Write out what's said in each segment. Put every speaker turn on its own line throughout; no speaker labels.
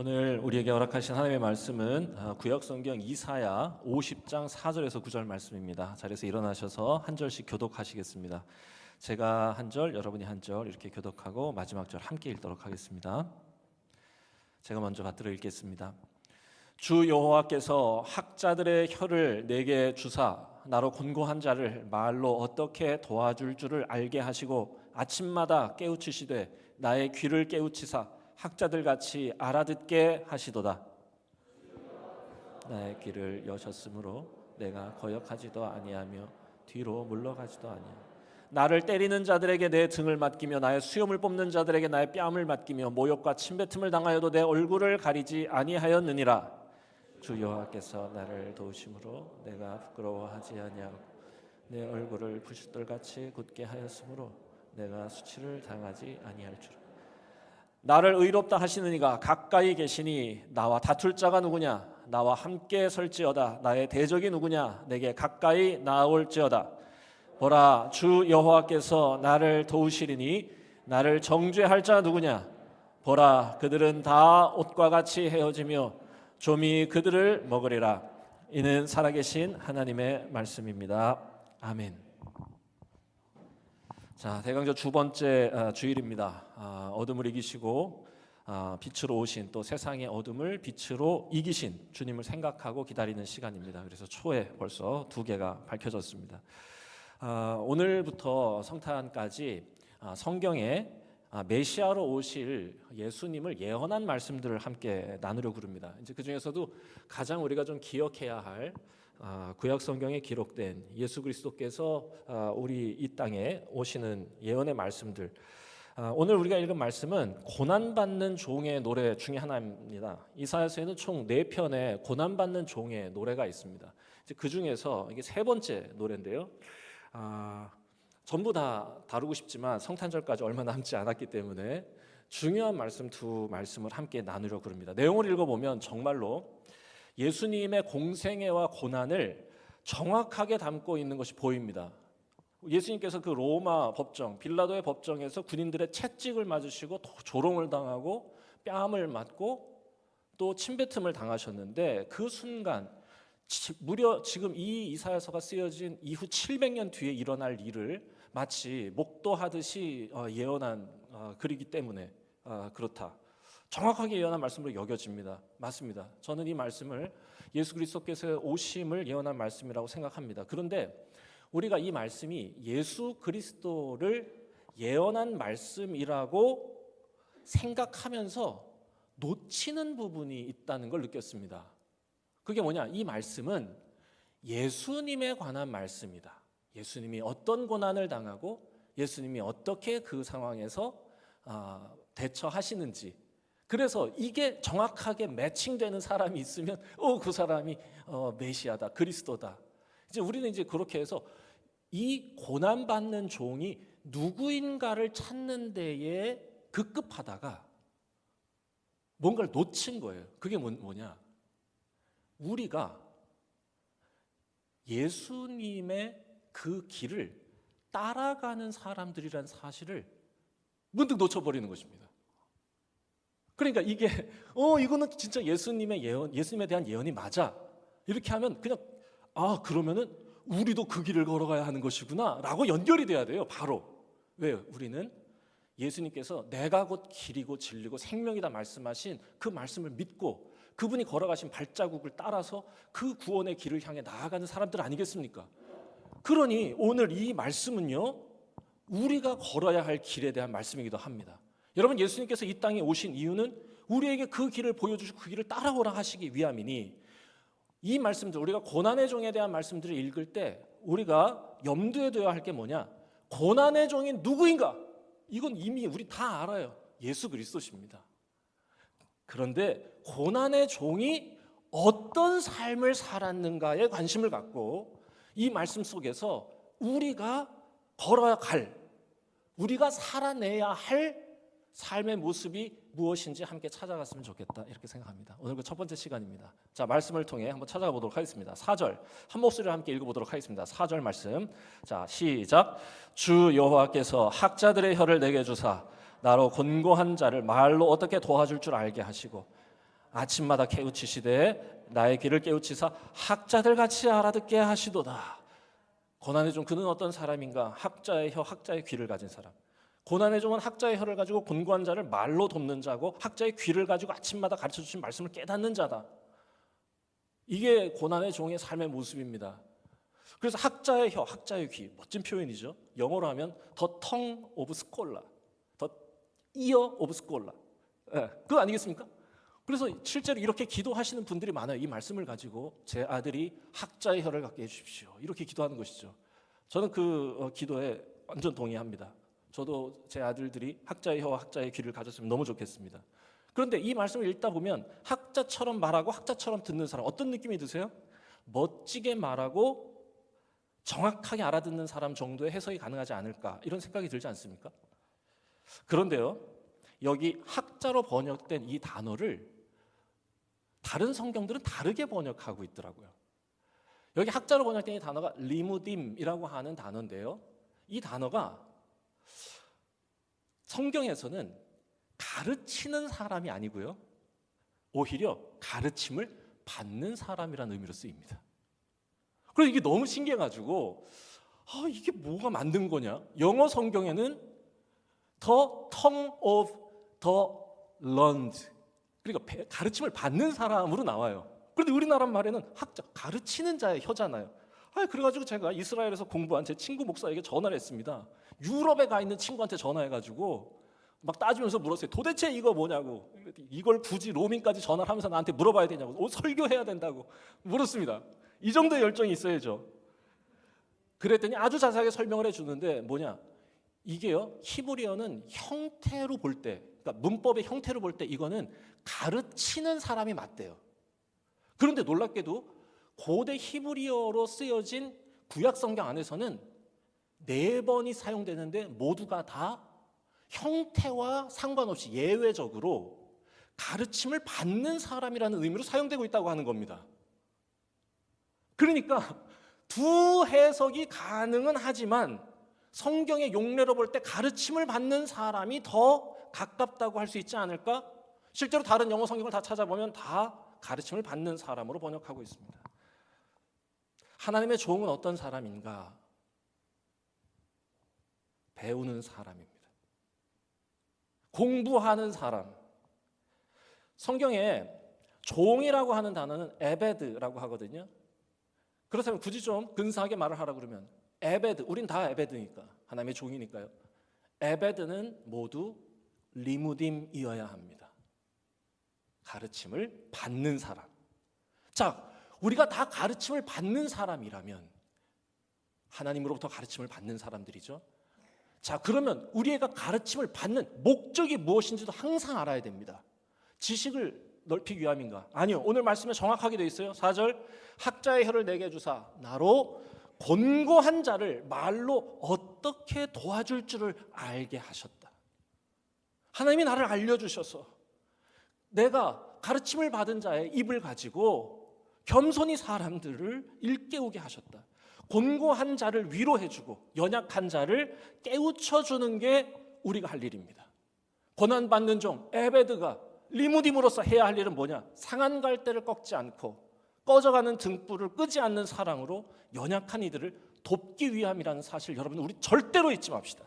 오늘 우리에게 허락하신 하나님의 말씀은 아, 구약 성경 이사야 50장 4절에서 9절 말씀입니다. 자리에서 일어나셔서 한 절씩 교독하시겠습니다. 제가 한 절, 여러분이 한 절 이렇게 교독하고 마지막 절 함께 읽도록 하겠습니다. 제가 먼저 받들어 읽겠습니다. 주 여호와께서 학자들의 혀를 내게 주사 나로 곤고한 자를 말로 어떻게 도와줄 줄을 알게 하시고 아침마다 깨우치시되 나의 귀를 깨우치사 학자들 같이 알아듣게 하시도다. 나의 귀를 여셨으므로 내가 거역하지도 아니하며 뒤로 물러가지도 아니하. 나를 때리는 자들에게 내 등을 맡기며 나의 수염을 뽑는 자들에게 나의 뺨을 맡기며 모욕과 침뱉음을 당하여도 내 얼굴을 가리지 아니하였느니라. 주 여호와께서 나를 도우심으로 내가 부끄러워하지 아니하고 내 얼굴을 부싯돌같이 굳게 하였으므로 내가 수치를 당하지 아니할 줄. 나를 의롭다 하시는 이가 가까이 계시니 나와 다툴 자가 누구냐? 나와 함께 설지어다. 나의 대적이 누구냐? 내게 가까이 나올지어다. 보라 주 여호와께서 나를 도우시리니 나를 정죄할 자 누구냐? 보라 그들은 다 옷과 같이 헤어지며 좀이 그들을 먹으리라. 이는 살아계신 하나님의 말씀입니다. 아멘. 자, 대강절 두 번째 아, 주일입니다. 아, 어둠을 이기시고 아, 빛으로 오신 또 세상의 어둠을 빛으로 이기신 주님을 생각하고 기다리는 시간입니다. 그래서 초에 벌써 두 개가 밝혀졌습니다. 아, 오늘부터 성탄까지 아, 성경에 아, 메시아로 오실 예수님을 예언한 말씀들을 함께 나누려고 합니다. 이제 그 중에서도 가장 우리가 좀 기억해야 할 아, 구약 성경에 기록된 예수 그리스도께서 아, 우리 이 땅에 오시는 예언의 말씀들. 아, 오늘 우리가 읽은 말씀은 고난 받는 종의 노래 중에 하나입니다. 이사야서에는 총네 편의 고난 받는 종의 노래가 있습니다. 그 중에서 이게 세 번째 노래인데요. 아, 전부 다 다루고 싶지만 성탄절까지 얼마 남지 않았기 때문에 중요한 말씀 두 말씀을 함께 나누려고 합니다. 내용을 읽어보면 정말로 예수님의 공생애와 고난을 정확하게 담고 있는 것이 보입니다. 예수님께서 그 로마 법정, 빌라도의 법정에서 군인들의 채찍을 맞으시고 조롱을 당하고 뺨을 맞고 또 침뱉음을 당하셨는데 그 순간 무려 지금 이 이사야서가 쓰여진 이후 700년 뒤에 일어날 일을 마치 목도하듯이 어, 예언한 어, 글이기 때문에 어, 그렇다. 정확하게 예언한 말씀으로 여겨집니다. 맞습니다. 저는 이 말씀을 예수 그리스도께서의 오심을 예언한 말씀이라고 생각합니다. 그런데 우리가 이 말씀이 예수 그리스도를 예언한 말씀이라고 생각하면서 놓치는 부분이 있다는 걸 느꼈습니다. 그게 뭐냐? 이 말씀은 예수님에 관한 말씀이다. 예수님이 어떤 고난을 당하고 예수님이 어떻게 그 상황에서 아, 대처하시는지 그래서 이게 정확하게 매칭되는 사람이 있으면 어 그 사람이 어, 메시아다 그리스도다. 이제 우리는 이제 그렇게 해서 이 고난 받는 종이 누구인가를 찾는 데에 급급하다가 뭔가를 놓친 거예요. 그게 뭐냐? 우리가 예수님의 그 길을 따라가는 사람들이란 사실을 문득 놓쳐버리는 것입니다. 그러니까 이게 어 이거는 진짜 예수님의 예언, 예수님에 대한 예언이 맞아. 이렇게 하면 그냥 아 그러면은 우리도 그 길을 걸어가야 하는 것이구나라고 연결이 돼야 돼요. 바로 왜 우리는 예수님께서 내가 곧 길이고 진리고 생명이다 말씀하신 그 말씀을 믿고 그분이 걸어가신 발자국을 따라서 그 구원의 길을 향해 나아가는 사람들 아니겠습니까? 그러니 오늘 이 말씀은요 우리가 걸어야 할 길에 대한 말씀이기도 합니다. 여러분 예수님께서 이 땅에 오신 이유는 우리에게 그 길을 보여주시고 그 길을 따라오라 하시기 위함이니 이 말씀들 우리가 고난의 종에 대한 말씀들을 읽을 때 우리가 염두에 둬야 할 게 뭐냐? 고난의 종이 누구인가? 이건 이미 우리 다 알아요. 예수 그리스도십니다. 그런데 고난의 종이 어떤 삶을 살았는가에 관심을 갖고 이 말씀 속에서 우리가 걸어야 갈, 우리가 살아내야 할 삶의 모습이 무엇인지 함께 찾아갔으면 좋겠다 이렇게 생각합니다. 오늘 그 첫 번째 시간입니다. 자 말씀을 통해 한번 찾아가 보도록 하겠습니다. 4절 한 목소리로 함께 읽어보도록 하겠습니다. 4절 말씀 자 시작 주 여호와께서 학자들의 혀를 내게 주사 나로 곤고한 자를 말로 어떻게 도와줄 줄 알게 하시고 아침마다 깨우치시되 나의 귀를 깨우치사 학자들 같이 알아듣게 하시도다. 고난의 종 그는 어떤 사람인가? 학자의 혀, 학자의 귀를 가진 사람. 고난의 종은 학자의 혀를 가지고 곤고한 자를 말로 돕는 자고 학자의 귀를 가지고 아침마다 가르쳐 주신 말씀을 깨닫는 자다. 이게 고난의 종의 삶의 모습입니다. 그래서 학자의 혀, 학자의 귀 멋진 표현이죠. 영어로 하면 the tongue of scholar, the ear of scholar. 예, 그거 아니겠습니까? 그래서 실제로 이렇게 기도하시는 분들이 많아요. 이 말씀을 가지고 제 아들이 학자의 혀를 갖게 해주십시오. 이렇게 기도하는 것이죠. 저는 그 어, 기도에 완전 동의합니다. 저도 제 아들들이 학자의 혀와 학자의 귀를 가졌으면 너무 좋겠습니다. 그런데 이 말씀을 읽다 보면 학자처럼 말하고 학자처럼 듣는 사람 어떤 느낌이 드세요? 멋지게 말하고 정확하게 알아듣는 사람 정도의 해석이 가능하지 않을까 이런 생각이 들지 않습니까? 그런데요, 여기 학자로 번역된 이 단어를 다른 성경들은 다르게 번역하고 있더라고요. 여기 학자로 번역된 이 단어가 리무딤이라고 하는 단어인데요. 이 단어가 성경에서는 가르치는 사람이 아니고요. 오히려 가르침을 받는 사람이라는 의미로 쓰입니다. 그래서 이게 너무 신기해가지고 아 이게 뭐가 만든 거냐? 영어 성경에는 the tongue of the learned 그러니까 배- 가르침을 받는 사람으로 나와요. 그런데 우리나라 말에는 학자 가르치는 자의 혀잖아요. 아 그래가지고 제가 이스라엘에서 공부한 제 친구 목사에게 전화를 했습니다. 유럽에 가 있는 친구한테 전화해가지고 막 따지면서 물었어요. 도대체 이거 뭐냐고. 이걸 굳이 로밍까지 전화를 하면서 나한테 물어봐야 되냐고. 오, 설교해야 된다고 물었습니다. 이 정도의 열정이 있어야죠. 그랬더니 아주 자세하게 설명을 해주는데 뭐냐? 이게요 히브리어는 형태로 볼 때, 그러니까 문법의 형태로 볼 때 이거는 가르치는 사람이 맞대요. 그런데 놀랍게도 고대 히브리어로 쓰여진 구약 성경 안에서는 네 번이 사용되는데 모두가 다 형태와 상관없이 예외적으로 가르침을 받는 사람이라는 의미로 사용되고 있다고 하는 겁니다. 그러니까 두 해석이 가능은 하지만 성경의 용례로 볼 때 가르침을 받는 사람이 더 가깝다고 할 수 있지 않을까? 실제로 다른 영어 성경을 다 찾아보면 다 가르침을 받는 사람으로 번역하고 있습니다. 하나님의 종은 어떤 사람인가? 배우는 사람입니다. 공부하는 사람. 성경에 종이라고 하는 단어는 에베드라고 하거든요. 그렇다면 굳이 좀 근사하게 말을 하라 그러면 에베드, 우린 다 에베드니까 하나님의 종이니까요. 에베드는 모두 리무딤이어야 합니다. 가르침을 받는 사람. 자, 우리가 다 가르침을 받는 사람이라면 하나님으로부터 가르침을 받는 사람들이죠. 자, 그러면 우리가 가르침을 받는 목적이 무엇인지도 항상 알아야 됩니다. 지식을 넓히기 위함인가? 아니요. 오늘 말씀에 정확하게 되어 있어요. 4절 학자의 혀를 내게 주사 나로 곤고한 자를 말로 어떻게 도와줄 줄을 알게 하셨다. 하나님이 나를 알려 주셔서 내가 가르침을 받은 자의 입을 가지고 겸손히 사람들을 일깨우게 하셨다. 곤고한 자를 위로해주고 연약한 자를 깨우쳐주는 게 우리가 할 일입니다. 고난받는 종 에베드가 리무딤으로서 해야 할 일은 뭐냐? 상한 갈대를 꺾지 않고 꺼져가는 등불을 끄지 않는 사랑으로 연약한 이들을 돕기 위함이라는 사실 여러분 우리 절대로 잊지 맙시다.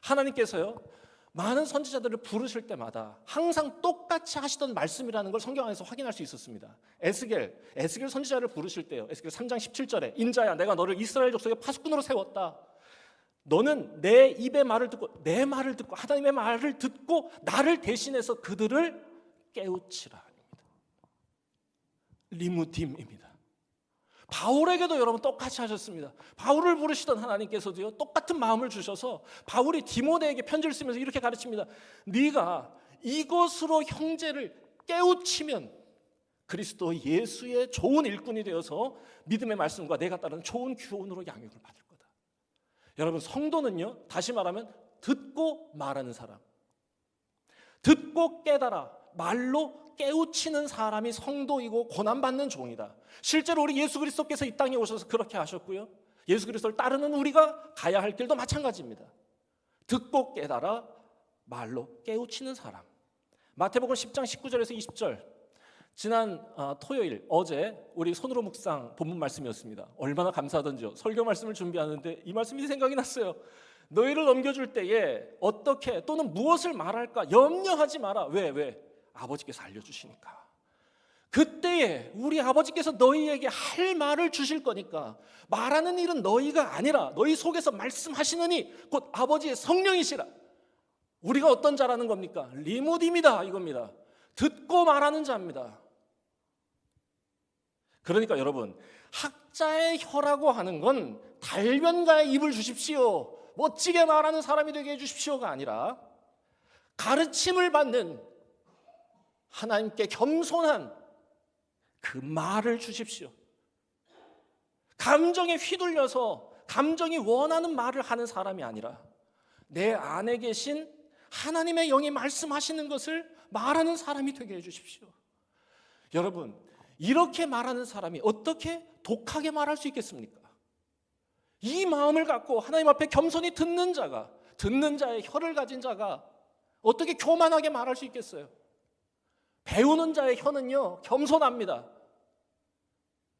하나님께서요 많은 선지자들을 부르실 때마다 항상 똑같이 하시던 말씀이라는 걸 성경 안에서 확인할 수 있었습니다. 에스겔, 에스겔 선지자를 부르실 때요. 에스겔 3장 17절에 인자야 내가 너를 이스라엘 족속의 파수꾼으로 세웠다. 너는 내 입의 말을 듣고 내 말을 듣고 하나님의 말을 듣고 나를 대신해서 그들을 깨우치라. 리무딤입니다. 바울에게도 여러분 똑같이 하셨습니다. 바울을 부르시던 하나님께서도요 똑같은 마음을 주셔서 바울이 디모데에게 편지를 쓰면서 이렇게 가르칩니다. 네가 이것으로 형제를 깨우치면 그리스도 예수의 좋은 일꾼이 되어서 믿음의 말씀과 내가 따르는 좋은 교훈으로 양육을 받을 거다. 여러분 성도는요 다시 말하면 듣고 말하는 사람, 듣고 깨달아 말로 깨우치는 사람이 성도이고 고난받는 종이다. 실제로 우리 예수 그리스도께서 이 땅에 오셔서 그렇게 하셨고요. 예수 그리스도를 따르는 우리가 가야 할 길도 마찬가지입니다. 듣고 깨달아 말로 깨우치는 사람. 마태복음 10장 19절에서 20절 지난 아, 토요일 어제 우리 손으로 묵상 본문 말씀이었습니다. 얼마나 감사하던지요. 설교 말씀을 준비하는데 이 말씀이 생각이 났어요. 너희를 넘겨줄 때에 어떻게 또는 무엇을 말할까 염려하지 마라. 왜 왜? 아버지께서 알려주시니까. 그때에 우리 아버지께서 너희에게 할 말을 주실 거니까 말하는 일은 너희가 아니라 너희 속에서 말씀하시느니 곧 아버지의 성령이시라. 우리가 어떤 자라는 겁니까? 리모디입니다. 이겁니다. 듣고 말하는 자입니다. 그러니까 여러분, 학자의 혀라고 하는 건 달변가의 입을 주십시오. 멋지게 말하는 사람이 되게 해 주십시오가 아니라 가르침을 받는 하나님께 겸손한 그 말을 주십시오. 감정에 휘둘려서 감정이 원하는 말을 하는 사람이 아니라 내 안에 계신 하나님의 영이 말씀하시는 것을 말하는 사람이 되게 해주십시오. 여러분, 이렇게 말하는 사람이 어떻게 독하게 말할 수 있겠습니까? 이 마음을 갖고 하나님 앞에 겸손히 듣는 자가, 듣는 자의 혀를 가진 자가 어떻게 교만하게 말할 수 있겠어요? 배우는 자의 혀는요, 겸손합니다.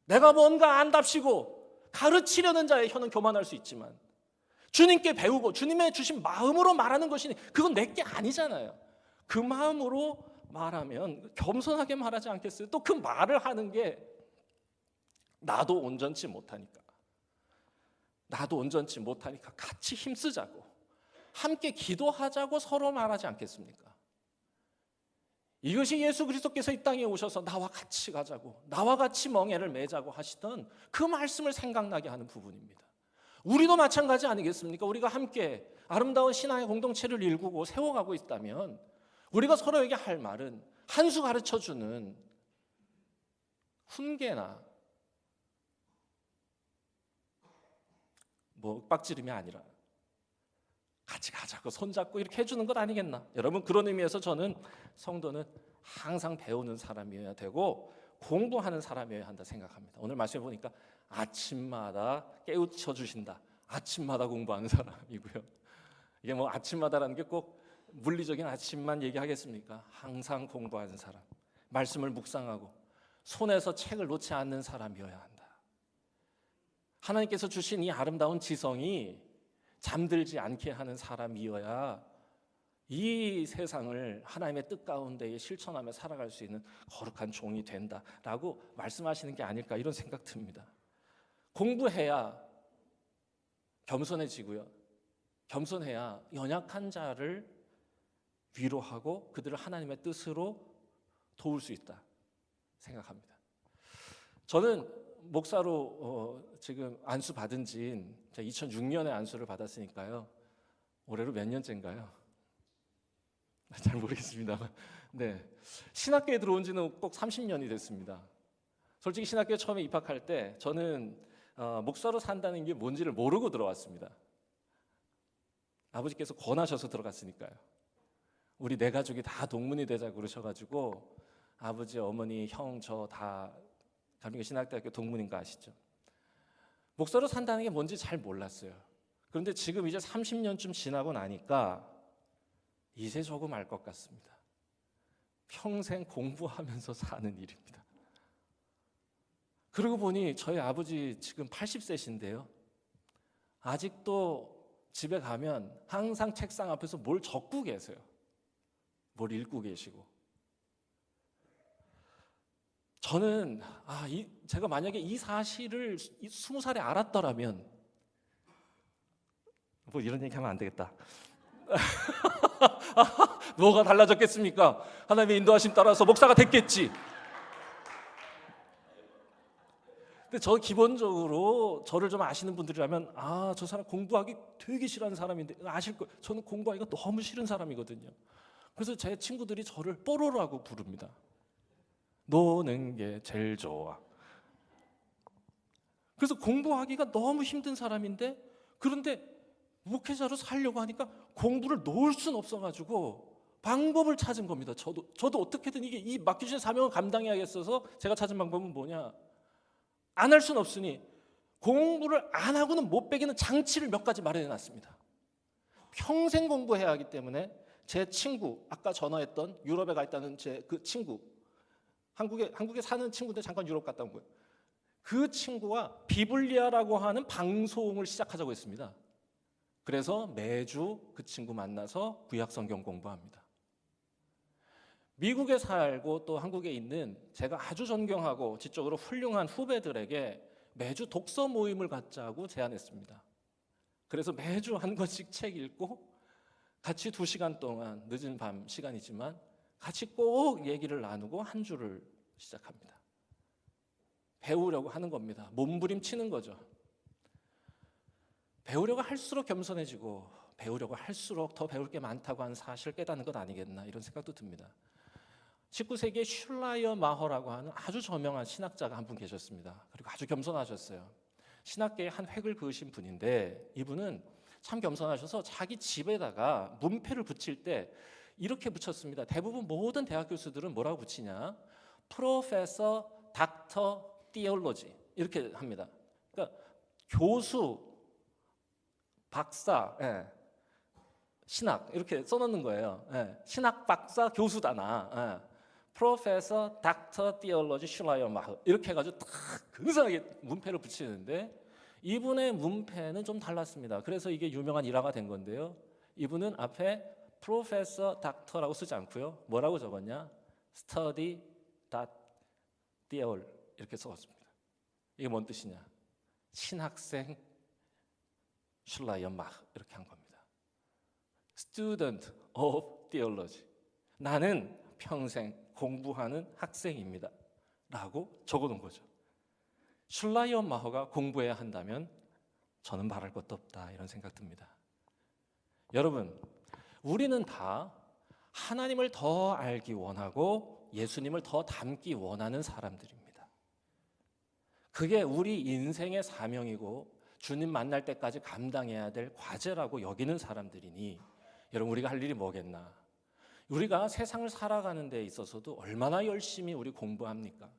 내가 뭔가 안답시고 가르치려는 자의 혀는 교만할 수 있지만 주님께 배우고 주님의 주신 마음으로 말하는 것이니 그건 내게 아니잖아요. 그 마음으로 말하면 겸손하게 말하지 않겠어요? 또 그 말을 하는 게 나도 온전치 못하니까. 나도 온전치 못하니까 같이 힘쓰자고. 함께 기도하자고 서로 말하지 않겠습니까? 이것이 예수 그리스도께서 이 땅에 오셔서 나와 같이 가자고, 나와 같이 멍해를 매자고 하시던 그 말씀을 생각나게 하는 부분입니다. 우리도 마찬가지 아니겠습니까? 우리가 함께 아름다운 신앙의 공동체를 일구고 세워가고 있다면 우리가 서로에게 할 말은 한 수 가르쳐 주는 훈계나 뭐 빡지름이 아니라 같이 가자고 손잡고 이렇게 해주는 것 아니겠나? 여러분 그런 의미에서 저는 성도는 항상 배우는 사람이어야 되고 공부하는 사람이어야 한다 생각합니다. 오늘 말씀 보니까 아침마다 깨우쳐 주신다. 아침마다 공부하는 사람이고요. 이게 뭐 아침마다라는 게 꼭 물리적인 아침만 얘기하겠습니까? 항상 공부하는 사람, 말씀을 묵상하고 손에서 책을 놓지 않는 사람이어야 한다. 하나님께서 주신 이 아름다운 지성이 잠들지 않게 하는 사람이어야 이 세상을 하나님의 뜻 가운데에 실천하며 살아갈 수 있는 거룩한 종이 된다라고 말씀하시는 게 아닐까 이런 생각 듭니다. 공부해야 겸손해지고요. 겸손해야 연약한 자를 위로하고 그들을 하나님의 뜻으로 도울 수 있다 생각합니다. 저는 목사로 어, 지금 안수 받은 지 2006년에 안수를 받았으니까요. 올해로 몇 년째인가요? 잘 모르겠습니다만. 네. 신학교에 들어온 지는 꼭 30년이 됐습니다. 솔직히 신학교에 처음에 입학할 때 저는 어, 목사로 산다는 게 뭔지를 모르고 들어왔습니다. 아버지께서 권하셔서 들어갔으니까요. 우리 네 가족이 다 동문이 되자 그러셔가지고 아버지, 어머니, 형, 저 다 가민교 신학대학교 동문인 거 아시죠? 목사로 산다는 게 뭔지 잘 몰랐어요. 그런데 지금 이제 30년쯤 지나고 나니까 이제 조금 알 것 같습니다. 평생 공부하면서 사는 일입니다. 그러고 보니 저희 아버지 지금 80세신데요. 아직도 집에 가면 항상 책상 앞에서 뭘 적고 계세요. 뭘 읽고 계시고. 저는 아, 이, 제가 만약에 이 사실을 스무 살에 알았더라면 뭐 이런 얘기하면 안 되겠다. 뭐가 달라졌겠습니까? 하나님의 인도하심 따라서 목사가 됐겠지. 근데 저 기본적으로 저를 좀 아시는 분들이라면 아 저 사람 공부하기 되게 싫어하는 사람인데 아실 거 저는 공부하기가 너무 싫은 사람이거든요. 그래서 제 친구들이 저를 뽀로로라고 부릅니다. 노는 게 제일 좋아. 그래서 공부하기가 너무 힘든 사람인데 그런데 목회자로 살려고 하니까 공부를 놓을 수는 없어가지고 방법을 찾은 겁니다. 저도 저도 어떻게든 이게 이 맡겨주신 사명을 감당해야겠어서 제가 찾은 방법은 뭐냐? 안할 수는 없으니 공부를 안 하고는 못 빼기는 장치를 몇 가지 마련해 놨습니다. 평생 공부해야 하기 때문에 제 친구 아까 전화했던 유럽에 가 있다는 제 그 친구 한국에 한국에 사는 친구인데 잠깐 유럽 갔다 온 거예요. 그 친구와 비블리아라고 하는 방송을 시작하자고 했습니다. 그래서 매주 그 친구 만나서 구약 성경 공부합니다. 미국에 살고 또 한국에 있는 제가 아주 존경하고 지적으로 훌륭한 후배들에게 매주 독서 모임을 갖자고 제안했습니다. 그래서 매주 한 권씩 책 읽고 같이 두 시간 동안 늦은 밤 시간이지만 같이 꼭 얘기를 나누고 한 주를 시작합니다. 배우려고 하는 겁니다. 몸부림치는 거죠. 배우려고 할수록 겸손해지고 배우려고 할수록 더 배울 게 많다고 하는 사실을 깨닫는 것 아니겠나 이런 생각도 듭니다. 19세기에 슐라이어 마허라고 하는 아주 저명한 신학자가 한 분 계셨습니다. 그리고 아주 겸손하셨어요. 신학계의 한 획을 그으신 분인데 이분은 참 겸손하셔서 자기 집에다가 문패를 붙일 때 이렇게 붙였습니다. 대부분 모든 대학 교수들은 뭐라고 붙이냐? 프로페서 닥터 티올로지 이렇게 합니다. 그러니까 교수 박사 예. 신학 이렇게 써놓는 거예요. 예. 신학 박사 교수다 나. 예. 프로페서 닥터 티올로지 슐라이어 마흐 이렇게 해가지고 딱 근사하게 문패를 붙이는데 이분의 문패는 좀 달랐습니다. 그래서 이게 유명한 일화가 된 건데요. 이분은 앞에 프로페서 닥터라고 쓰지 않고요. 뭐라고 적었냐? 스터디 닷 티올 이렇게 써왔습니다. 이게 뭔 뜻이냐? 신학생 슐라이어 마흐 이렇게 한 겁니다. Student of Theology. 나는 평생 공부하는 학생입니다. 라고 적어놓은 거죠. 슐라이어 마허가 공부해야 한다면 저는 말할 것도 없다 이런 생각 듭니다. 여러분, 우리는 다 하나님을 더 알기 원하고 예수님을 더 닮기 원하는 사람들입니다. 그게 우리 인생의 사명이고 주님 만날 때까지 감당해야 될 과제라고 여기는 사람들이니 여러분 우리가 할 일이 뭐겠나? 우리가 세상을 살아가는 데 있어서도 얼마나 열심히 우리 공부합니까?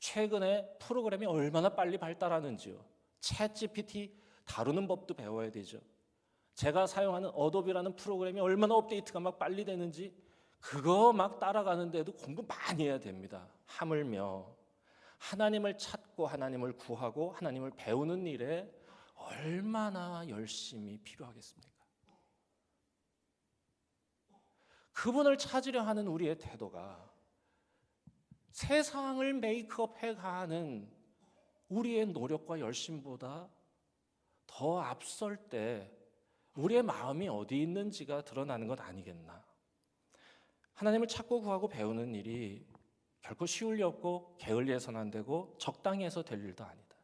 최근에 프로그램이 얼마나 빨리 발달하는지요. 챗 GPT 다루는 법도 배워야 되죠. 제가 사용하는 어도비라는 프로그램이 얼마나 업데이트가 막 빨리 되는지 그거 막 따라가는데도 공부 많이 해야 됩니다. 하물며 하나님을 찾고 하나님을 구하고 하나님을 배우는 일에 얼마나 열심히 필요하겠습니까? 그분을 찾으려 하는 우리의 태도가 세상을 메이크업 해 가는 우리의 노력과 열심보다 더 앞설 때 우리의 마음이 어디 있는지가 드러나는 것 아니겠나. 하나님을 찾고 구하고 배우는 일이 결코 쉬울 리 없고 게을리해서는 안 되고 적당히 해서 될 일도 아니다.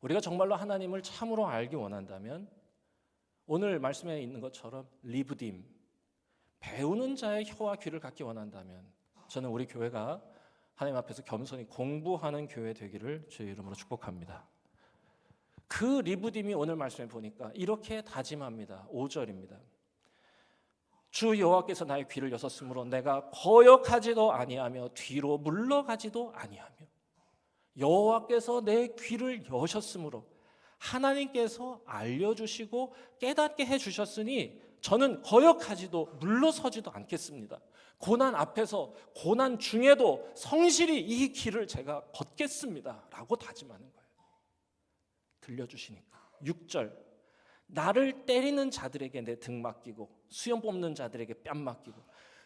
우리가 정말로 하나님을 참으로 알기 원한다면 오늘 말씀에 있는 것처럼 리브딤 배우는 자의 혀와 귀를 갖기 원한다면 저는 우리 교회가 하나님 앞에서 겸손히 공부하는 교회 되기를 주의 이름으로 축복합니다. 그 리브딤이 오늘 말씀에 보니까 이렇게 다짐합니다. 5절입니다. 주 여호와께서 나의 귀를 여섰으므로 내가 거역하지도 아니하며 뒤로 물러가지도 아니하며 여호와께서 내 귀를 여셨으므로 하나님께서 알려주시고 깨닫게 해주셨으니 저는 거역하지도 물러서지도 않겠습니다. 고난 앞에서 고난 중에도 성실히 이 길을 제가 걷겠습니다. 라고 다짐하는 거예요. 들려주시니까. 6절. 나를 때리는 자들에게 내 등 맡기고 수염 뽑는 자들에게 뺨 맡기고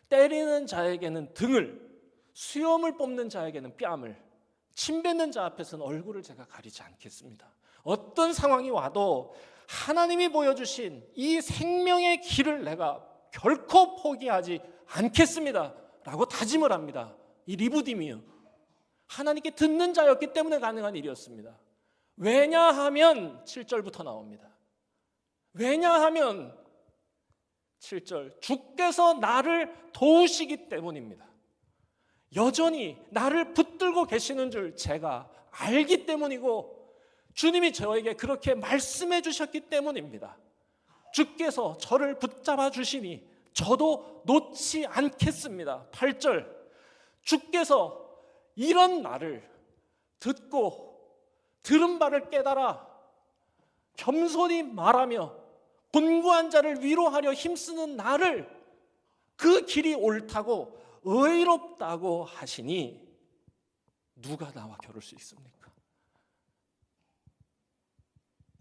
때리는 자에게는 등을 수염을 뽑는 자에게는 뺨을 침 뱉는 자 앞에서는 얼굴을 제가 가리지 않겠습니다. 어떤 상황이 와도 하나님이 보여주신 이 생명의 길을 내가 결코 포기하지 않겠습니다. 라고 다짐을 합니다. 이 리부딤이요. 하나님께 듣는 자였기 때문에 가능한 일이었습니다. 왜냐하면 7절부터 나옵니다. 왜냐하면 7절 주께서 나를 도우시기 때문입니다. 여전히 나를 붙들고 계시는 줄 제가 알기 때문이고 주님이 저에게 그렇게 말씀해 주셨기 때문입니다. 주께서 저를 붙잡아 주시니 저도 놓지 않겠습니다. 8절 주께서 이런 나를 듣고 들은 바를 깨달아 겸손히 말하며 곤고한 자를 위로하려 힘쓰는 나를 그 길이 옳다고 의롭다고 하시니 누가 나와 겨룰 수 있습니까?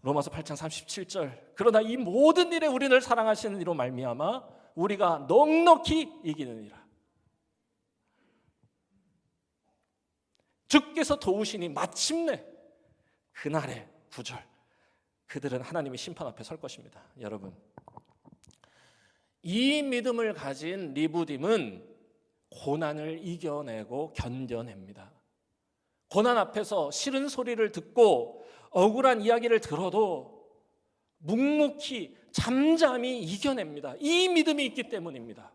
로마서 8장 37절 그러나 이 모든 일에 우리를 사랑하시는 이로 말미암아 우리가 넉넉히 이기느니라 주께서 도우시니 마침내 그날의 구절 그들은 하나님의 심판 앞에 설 것입니다 여러분 이 믿음을 가진 리부딤은 고난을 이겨내고 견뎌냅니다 고난 앞에서 싫은 소리를 듣고 억울한 이야기를 들어도 묵묵히 잠잠히 이겨냅니다. 이 믿음이 있기 때문입니다.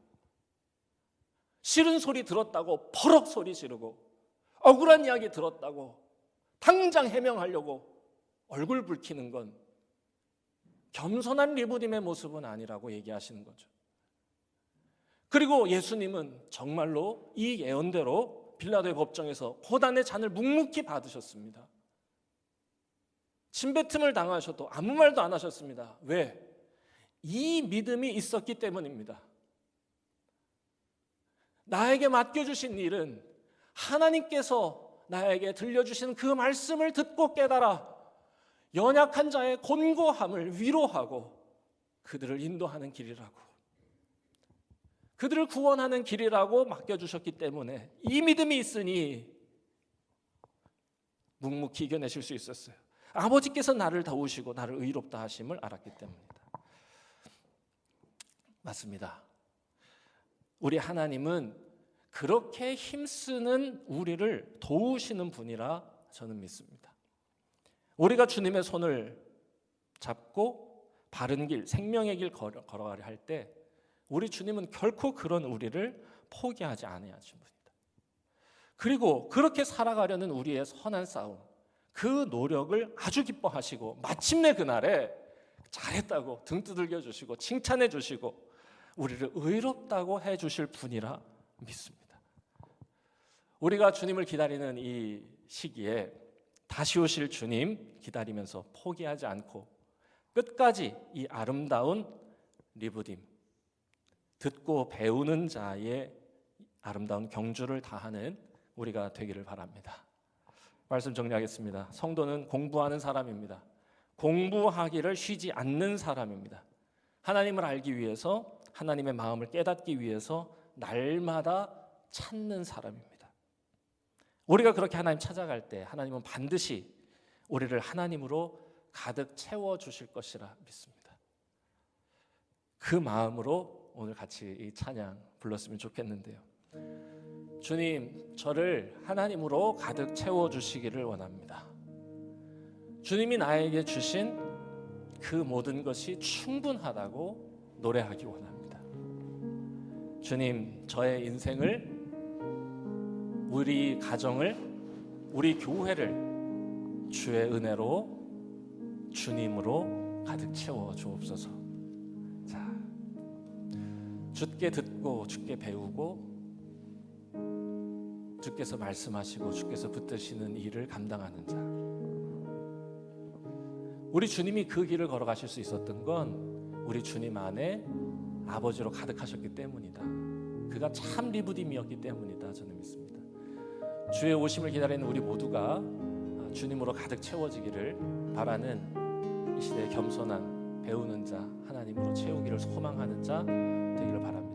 싫은 소리 들었다고 버럭 소리 지르고 억울한 이야기 들었다고 당장 해명하려고 얼굴 붉히는 건 겸손한 리부딤의 모습은 아니라고 얘기하시는 거죠. 그리고 예수님은 정말로 이 예언대로 빌라도의 법정에서 고단의 잔을 묵묵히 받으셨습니다. 침뱉음을 당하셔도 아무 말도 안 하셨습니다. 왜? 이 믿음이 있었기 때문입니다. 나에게 맡겨주신 일은 하나님께서 나에게 들려주신 그 말씀을 듣고 깨달아 연약한 자의 곤고함을 위로하고 그들을 인도하는 길이라고 그들을 구원하는 길이라고 맡겨주셨기 때문에 이 믿음이 있으니 묵묵히 이겨내실 수 있었어요. 아버지께서 나를 도우시고 나를 의롭다 하심을 알았기 때문이다. 맞습니다. 우리 하나님은 그렇게 힘쓰는 우리를 도우시는 분이라 저는 믿습니다. 우리가 주님의 손을 잡고 바른 길, 생명의 길 걸어, 걸어가려 할 때 우리 주님은 결코 그런 우리를 포기하지 아니하신 분이다. 그리고 그렇게 살아가려는 우리의 선한 싸움, 그 노력을 아주 기뻐하시고 마침내 그날에 잘했다고 등 두들겨 주시고 칭찬해 주시고 우리를 의롭다고 해 주실 분이라 믿습니다. 우리가 주님을 기다리는 이 시기에 다시 오실 주님 기다리면서 포기하지 않고 끝까지 이 아름다운 리부딤 듣고 배우는 자의 아름다운 경주를 다하는 우리가 되기를 바랍니다. 말씀 정리하겠습니다. 성도는 공부하는 사람입니다. 공부하기를 쉬지 않는 사람입니다. 하나님을 알기 위해서 하나님의 마음을 깨닫기 위해서 날마다 찾는 사람입니다. 우리가 그렇게 하나님 찾아갈 때 하나님은 반드시 우리를 하나님으로 가득 채워 주실 것이라 믿습니다. 그 마음으로 오늘 같이 이 찬양 불렀으면 좋겠는데요. 주님, 저를 하나님으로 가득 채워 주시기를 원합니다. 주님이 나에게 주신 그 모든 것이 충분하다고 노래하기 원합니다. 주님, 저의 인생을 우리 가정을 우리 교회를 주의 은혜로 주님으로 가득 채워 주옵소서. 자, 주께 듣고 주께 배우고 주께서 말씀하시고 주께서 붙드시는 일을 감당하는 자. 우리 주님이 그 길을 걸어가실 수 있었던 건 우리 주님 안에 아버지로 가득하셨기 때문이다. 그가 참 리부딤이었기 때문이다. 저는 믿습니다. 주의 오심을 기다리는 우리 모두가 주님으로 가득 채워지기를 바라는 이 시대의 겸손한 배우는 자, 하나님으로 채우기를 소망하는 자 되기를 바랍니다.